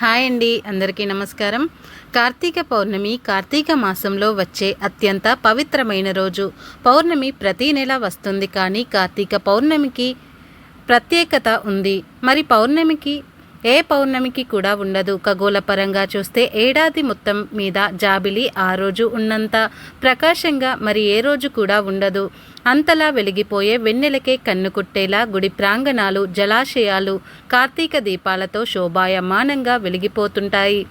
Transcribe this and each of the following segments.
Hi అండి అందరికీ నమస్కారం. కార్తీక పౌర్ణమి కార్తీక మాసంలో వచ్చే అత్యంత పవిత్రమైన రోజు. పౌర్ణమి ప్రతి నెల వస్తుంది కానీ కార్తీక పౌర్ణమికి ప్రత్యేకత ఉంది. మరి పౌర్ణమికి ఏ పౌర్ణమికి కూడా ఉండదు. ఖగోళపరంగా చూస్తే ఏడాది మొత్తం మీద జాబిలి ఆ రోజు ఉన్నంత ప్రకాశంగా మరి ఏ రోజు కూడా ఉండదు. అంతలా వెలిగిపోయే వెన్నెలకే కన్ను కుట్టేలా గుడి ప్రాంగణాలు జలాశయాలు కార్తీక దీపాలతో శోభాయమానంగా వెలిగిపోతుంటాయి.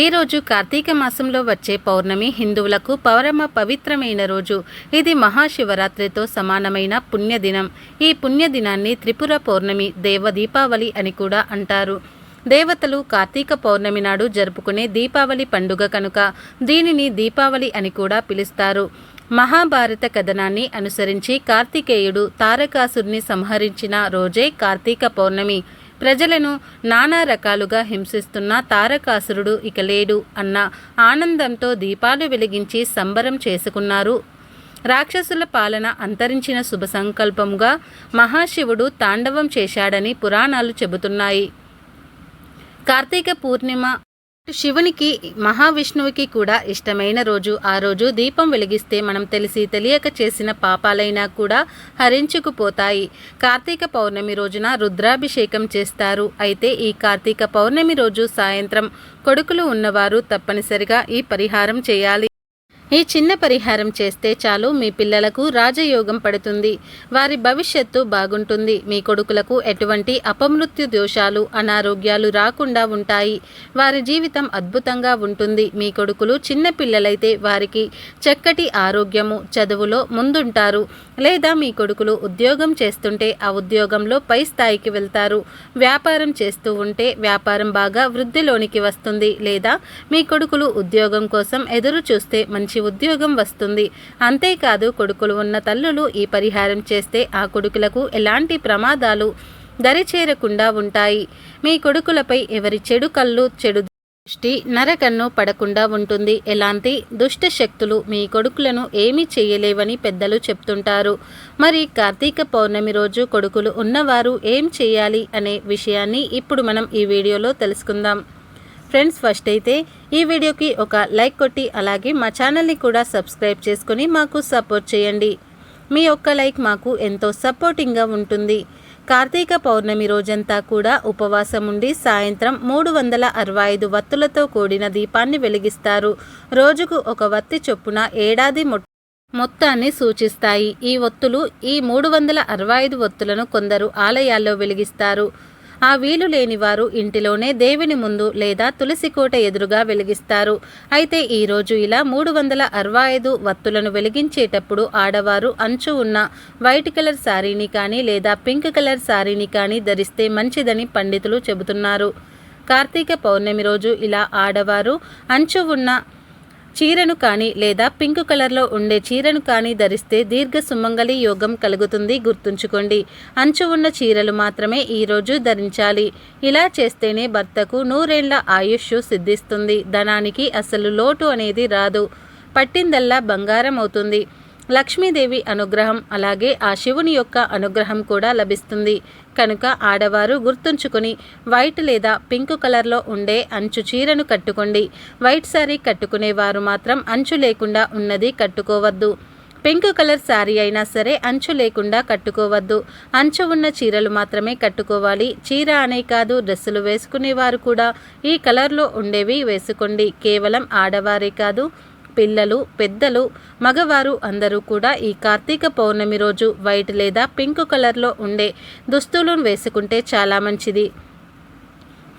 ఈరోజు కార్తీక మాసంలో వచ్చే పౌర్ణమి హిందువులకు పౌరమ పవిత్రమైన రోజు. ఇది మహాశివరాత్రితో సమానమైన పుణ్యదినం. ఈ పుణ్యదినాన్ని త్రిపుర పౌర్ణమి దేవ దీపావళి అని కూడా అంటారు. దేవతలు కార్తీక పౌర్ణమి నాడు జరుపుకునే దీపావళి పండుగ కనుక దీనిని దీపావళి అని కూడా పిలుస్తారు. మహాభారత కథనాన్ని అనుసరించి కార్తికేయుడు తారకాసుర్ని సంహరించిన రోజే కార్తీక పౌర్ణమి. ప్రజలను నానా రకాలుగా హింసిస్తున్న తారకాసురుడు ఇక లేడు అన్న ఆనందంతో దీపాలు వెలిగించి సంబరం చేసుకున్నారు. రాక్షసుల పాలన అంతరించిన శుభ సంకల్పంగా మహాశివుడు తాండవం చేశాడని పురాణాలు చెబుతున్నాయి. కార్తీక పూర్ణిమ శివునికి మహావిష్ణువుకి కూడా ఇష్టమైన రోజు. ఆ రోజు దీపం వెలిగిస్తే మనం తెలిసి తెలియక చేసిన పాపాలైనా కూడా హరించుకుపోతాయి. కార్తీక పౌర్ణమి రోజున రుద్రాభిషేకం చేస్తారు. అయితే ఈ కార్తీక పౌర్ణమి రోజు సాయంత్రం కొడుకులు ఉన్నవారు తప్పనిసరిగా ఈ పరిహారం చేయాలి. ఈ చిన్న పరిహారం చేస్తే చాలు మీ పిల్లలకు రాజయోగం పడుతుంది. వారి భవిష్యత్తు బాగుంటుంది. మీ కొడుకులకు ఎటువంటి అపమృత్యు దోషాలు అనారోగ్యాలు రాకుండా ఉంటాయి. వారి జీవితం అద్భుతంగా ఉంటుంది. మీ కొడుకులు చిన్న పిల్లలైతే వారికి చక్కటి ఆరోగ్యము చదువులో ముందుంటారు. లేదా మీ కొడుకులు ఉద్యోగం చేస్తుంటే ఆ ఉద్యోగంలో పై స్థాయికి వెళ్తారు. వ్యాపారం చేస్తూ ఉంటే వ్యాపారం బాగా వృద్ధిలోనికి వస్తుంది. లేదా మీ కొడుకులు ఉద్యోగం కోసం ఎదురు చూస్తే మంచి ఉద్యోగం వస్తుంది. అంతేకాదు కొడుకులు ఉన్న తల్లులు ఈ పరిహారం చేస్తే ఆ కొడుకులకు ఎలాంటి ప్రమాదాలు దరిచేరకుండా ఉంటాయి. మీ కొడుకులపై ఎవరి చెడు కళ్ళు చెడు దృష్టి నరకన్ను పడకుండా ఉంటుంది. ఎలాంటి దుష్ట శక్తులు మీ కొడుకులను ఏమీ చేయలేవని పెద్దలు చెప్తుంటారు. మరి కార్తీక పౌర్ణమి రోజు కొడుకులు ఉన్నవారు ఏం చేయాలి అనే విషయాన్ని ఇప్పుడు మనం ఈ వీడియోలో తెలుసుకుందాం. ఫ్రెండ్స్ ఫస్ట్ అయితే ఈ వీడియోకి ఒక లైక్ కొట్టి అలాగే మా ఛానల్ని కూడా సబ్స్క్రైబ్ చేసుకొని మాకు సపోర్ట్ చేయండి. మీ ఒక్క లైక్ మాకు ఎంతో సపోర్టింగ్గా ఉంటుంది. కార్తీక పౌర్ణమి రోజంతా కూడా ఉపవాసం ఉండి సాయంత్రం మూడు వందల అరవై ఐదు వత్తులతో కూడిన దీపాన్ని వెలిగిస్తారు. రోజుకు ఒక వత్తి చొప్పున ఏడాది మొత్తాన్ని సూచిస్తాయి. ఈ ఒత్తులు ఈ మూడు వందల అరవై ఐదు ఒత్తులను కొందరు ఆలయాల్లో వెలిగిస్తారు. ఆ వీలు లేని వారు ఇంటిలోనే దేవుని ముందు లేదా తులసి కోట ఎదురుగా వెలిగిస్తారు. అయితే ఈరోజు ఇలా మూడు వందల అరవై ఐదు వత్తులను వెలిగించేటప్పుడు ఆడవారు అంచు ఉన్న వైట్ కలర్ శారీని కానీ లేదా పింక్ కలర్ శారీని కానీ ధరిస్తే మంచిదని పండితులు చెబుతున్నారు. కార్తీక పౌర్ణమి రోజు ఇలా ఆడవారు అంచు ఉన్న చీరను కానీ లేదా పింక్ కలర్లో ఉండే చీరను కానీ ధరిస్తే దీర్ఘ సుమంగళి యోగం కలుగుతుంది. గుర్తుంచుకోండి అంచు ఉన్న చీరలు మాత్రమే ఈరోజు ధరించాలి. ఇలా చేస్తేనే భర్తకు నూరేళ్ళ ఆయుష్ సిద్ధిస్తుంది. ధనానికి అసలు లోటు అనేది రాదు. పట్టిందల్లా బంగారం అవుతుంది. లక్ష్మీదేవి అనుగ్రహం అలాగే ఆ శివుని యొక్క అనుగ్రహం కూడా లభిస్తుంది. కనుక ఆడవారు గుర్తుంచుకొని వైట్ లేదా పింక్ కలర్లో ఉండే అంచు చీరను కట్టుకోండి. వైట్ శారీ కట్టుకునేవారు మాత్రం అంచు లేకుండా ఉన్నది కట్టుకోవద్దు. పింక్ కలర్ శారీ అయినా సరే అంచు లేకుండా కట్టుకోవద్దు. అంచు ఉన్న చీరలు మాత్రమే కట్టుకోవాలి. చీర అనే కాదు డ్రెస్సులు వేసుకునేవారు కూడా ఈ కలర్లో ఉండేవి వేసుకోండి. కేవలం ఆడవారే కాదు పిల్లలు పెద్దలు మగవారు అందరూ కూడా ఈ కార్తీక పౌర్ణమి రోజు వైట్ లేదా పింక్ కలర్లో ఉండే దుస్తులను వేసుకుంటే చాలా మంచిది.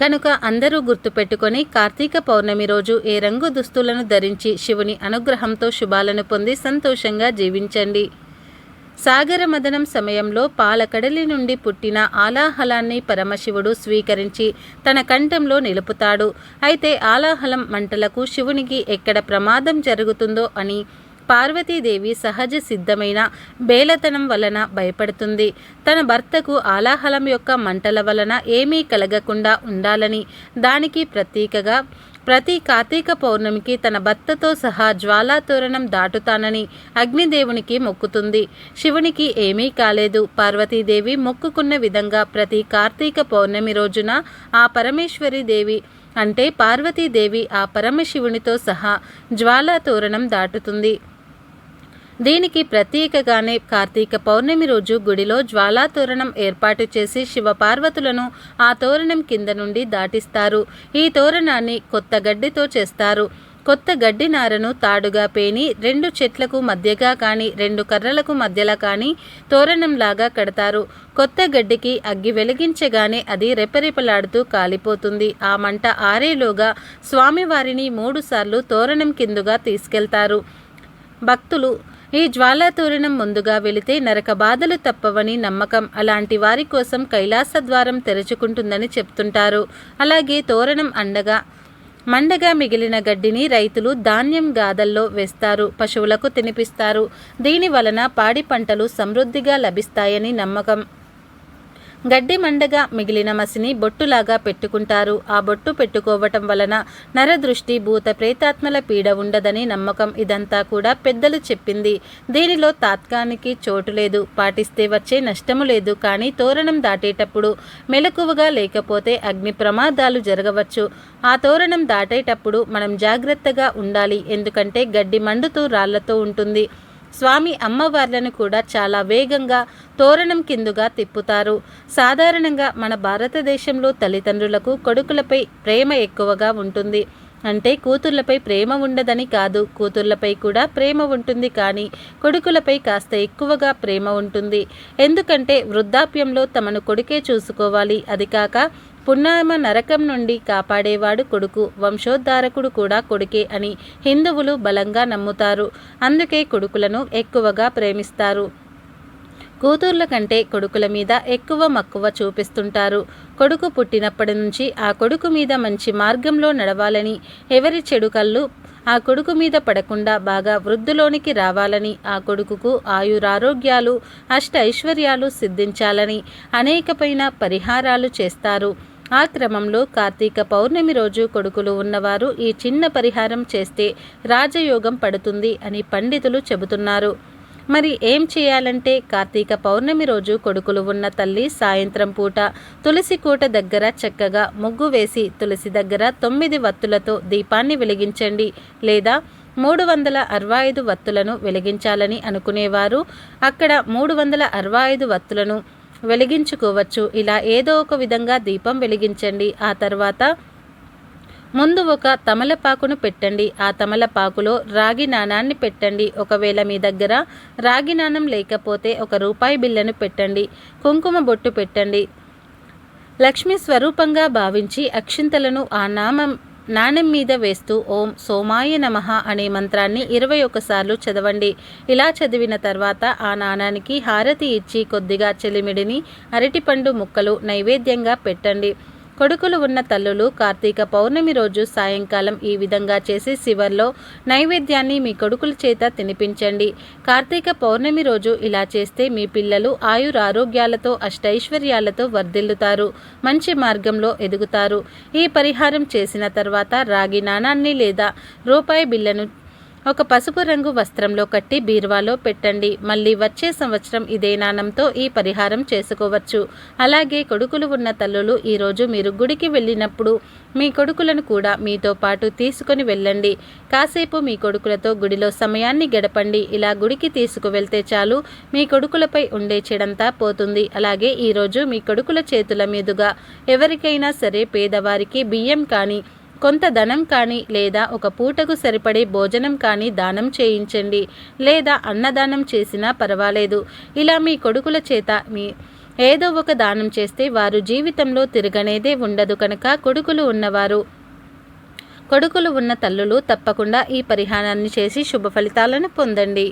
కనుక అందరూ గుర్తుపెట్టుకొని కార్తీక పౌర్ణమి రోజు ఏ రంగు దుస్తులను ధరించి శివుని అనుగ్రహంతో శుభాలను పొంది సంతోషంగా జీవించండి. సాగర మదనం సమయంలో పాలకడలి నుండి పుట్టిన ఆలాహలాన్ని పరమశివుడు స్వీకరించి తన కంఠంలో నిలుపుతాడు. అయితే ఆలాహలం మంటలకు శివునికి ఎక్కడ ప్రమాదం జరుగుతుందో అని పార్వతీదేవి సహజ సిద్ధమైన బేలతనం వలన భయపడుతుంది. తన భర్తకు ఆలాహలం యొక్క మంటల వలన ఏమీ కలగకుండా ఉండాలని దానికి ప్రతీకగా ప్రతి కార్తీక పౌర్ణమికి తన భర్తతో సహా జ్వాలాతోరణం దాటుతానని అగ్నిదేవునికి మొక్కుతుంది. శివునికి ఏమీ కాలేదు. పార్వతీదేవి మొక్కుకున్న విధంగా ప్రతి కార్తీక పౌర్ణమి రోజున ఆ పరమేశ్వరి దేవి అంటే పార్వతీదేవి ఆ పరమశివునితో సహా జ్వాలాతోరణం దాటుతుంది. దీనికి ప్రత్యేకగానే కార్తీక పౌర్ణమి రోజు గుడిలో జ్వాలా తోరణం ఏర్పాటు చేసి శివపార్వతులను ఆ తోరణం కింద నుండి దాటిస్తారు. ఈ తోరణాన్ని కొత్త గడ్డితో చేస్తారు. కొత్త గడ్డి నారను తాడుగా పేని రెండు చెట్లకు మధ్యగా కానీ రెండు కర్రలకు మధ్యలో కానీ తోరణంలాగా కడతారు. కొత్త గడ్డికి అగ్గి వెలిగించగానే అది రెపరెపలాడుతూ కాలిపోతుంది. ఆ మంట ఆరేలోగా స్వామివారిని మూడుసార్లు తోరణం కిందుగా తీసుకెళ్తారు. భక్తులు ఈ జ్వాలా తోరణం ముందుగా వెళితే నరక బాధలు తప్పవని నమ్మకం అలాంటి వారి కోసం కైలాస ద్వారం తెరుచుకుంటుందని చెప్తుంటారు. అలాగే తోరణం అండగా మండగా మిగిలిన గడ్డిని రైతులు ధాన్యం గాదల్లో వేస్తారు పశువులకు తినిపిస్తారు. దీని వలన పాడి పంటలు సమృద్ధిగా లభిస్తాయని నమ్మకం. గడ్డి మండగా మిగిలిన మసిని బొట్టులాగా పెట్టుకుంటారు. ఆ బొట్టు పెట్టుకోవటం వలన నరదృష్టి భూత ప్రేతాత్మల పీడ ఉండదని నమ్మకం ఇదంతా కూడా పెద్దలు చెప్పింది. దీనిలో తాత్కానికి చోటు లేదు. పాటిస్తే వచ్చే నష్టము లేదు. కానీ తోరణం దాటేటప్పుడు మెలకువగా లేకపోతే అగ్ని ప్రమాదాలు జరగవచ్చు. ఆ తోరణం దాటేటప్పుడు మనం జాగ్రత్తగా ఉండాలి. ఎందుకంటే గడ్డి మండుతూ రాళ్ళతో ఉంటుంది. స్వామి అమ్మవార్లను కూడా చాలా వేగంగా తోరణం కిందుగా తిప్పుతారు. సాధారణంగా మన భారతదేశంలో తల్లిదండ్రులకు కొడుకులపై ప్రేమ ఎక్కువగా ఉంటుంది. అంటే కూతుర్లపై ప్రేమ ఉండదని కాదు. కూతుర్లపై కూడా ప్రేమ ఉంటుంది కానీ కొడుకులపై కాస్త ఎక్కువగా ప్రేమ ఉంటుంది. ఎందుకంటే వృద్ధాప్యంలో తమను కొడుకే చూసుకోవాలి. అది కాక పున్నామ నరకం నుండి కాపాడేవాడు కొడుకు వంశోద్ధారకుడు కూడా కొడుకే అని హిందువులు బలంగా నమ్ముతారు. అందుకే కొడుకులను ఎక్కువగా ప్రేమిస్తారు. కూతుర్ల కంటే కొడుకుల మీద ఎక్కువ మక్కువ చూపిస్తుంటారు. కొడుకు పుట్టినప్పటి నుంచి ఆ కొడుకు మీద మంచి మార్గంలో నడవాలని ఎవరి చెడు కళ్ళు ఆ కొడుకు మీద పడకుండా బాగా వృద్ధులోనికి రావాలని ఆ కొడుకుకు ఆయురారోగ్యాలు అష్ట ఐశ్వర్యాలు సిద్ధించాలని అనేకమైన పరిహారాలు చేస్తారు. ఆ క్రమంలో కార్తీక పౌర్ణమి రోజు కొడుకులు ఉన్నవారు ఈ చిన్న పరిహారం చేస్తే రాజయోగం పడుతుంది అని పండితులు చెబుతున్నారు. మరి ఏం చేయాలంటే కార్తీక పౌర్ణమి రోజు కొడుకులు ఉన్న తల్లి సాయంత్రం పూట తులసి కూట దగ్గర చక్కగా ముగ్గు వేసి తులసి దగ్గర తొమ్మిది వత్తులతో దీపాన్ని వెలిగించండి లేదా మూడు వందల అరవై ఐదు వత్తులను వెలిగించాలని అనుకునేవారు. అక్కడ మూడు వందల అరవై ఐదు వత్తులను వెలిగించుకోవచ్చు. ఇలా ఏదో ఒక విధంగా దీపం వెలిగించండి. ఆ తర్వాత ముందు ఒక తమలపాకును పెట్టండి. ఆ తమలపాకులో రాగి నాణాన్ని పెట్టండి. ఒకవేళ మీ దగ్గర రాగి నాణం లేకపోతే ఒక రూపాయి బిల్లను పెట్టండి. కుంకుమ బొట్టు పెట్టండి. లక్ష్మి స్వరూపంగా భావించి అక్షింతలను ఆ నామం నాణెం మీద వేస్తూ ఓం సోమాయ నమ అనే మంత్రాన్ని ఇరవై ఒకసార్లు చదవండి. ఇలా చదివిన తర్వాత ఆ నాణానికి హారతి ఇచ్చి కొద్దిగా చెలిమిడిని అరటిపండు ముక్కలు నైవేద్యంగా పెట్టండి. కొడుకులు ఉన్న తల్లులు కార్తీక పౌర్ణమి రోజు సాయంకాలం ఈ విధంగా చేసి శివర్లో నైవేద్యాన్ని మీ కొడుకుల చేత తినిపించండి. కార్తీక పౌర్ణమి రోజు ఇలా చేస్తే మీ పిల్లలు ఆయుర ఆరోగ్యాలతో అష్టైశ్వర్యాలతో వర్ధిల్లుతారు మంచి మార్గంలో ఎదుగుతారు. ఈ పరిహారం చేసిన తర్వాత రాగి నాణాన్ని లేదా రూపాయి బిల్లను ఒక పసుపు రంగు వస్త్రంలో కట్టి బీరువాలో పెట్టండి. మళ్ళీ వచ్చే సంవత్సరం ఇదే నాణంతో ఈ పరిహారం చేసుకోవచ్చు. అలాగే కొడుకులు ఉన్న తల్లులు ఈరోజు మీరు గుడికి వెళ్ళినప్పుడు మీ కొడుకులను కూడా మీతో పాటు తీసుకొని వెళ్ళండి. కాసేపు మీ కొడుకులతో గుడిలో సమయాన్ని గడపండి. ఇలా గుడికి తీసుకువెళ్తే చాలు మీ కొడుకులపై ఉండే చెడంతా పోతుంది. అలాగే ఈరోజు మీ కొడుకుల చేతుల మీదుగా ఎవరికైనా సరే పేదవారికి బియ్యం కానీ కొంత ధనం కానీ లేదా ఒక పూటకు సరిపడే భోజనం కానీ దానం చేయించండి లేదా అన్నదానం చేసినా పర్వాలేదు. ఇలా మీ కొడుకుల చేత మీ ఏదో ఒక దానం చేస్తే వారు జీవితంలో తిరగనేదే ఉండదు కనుక కొడుకులు ఉన్నవారు కొడుకులు ఉన్న తల్లులు తప్పకుండా ఈ పరిహారాన్ని చేసి శుభ ఫలితాలను పొందండి.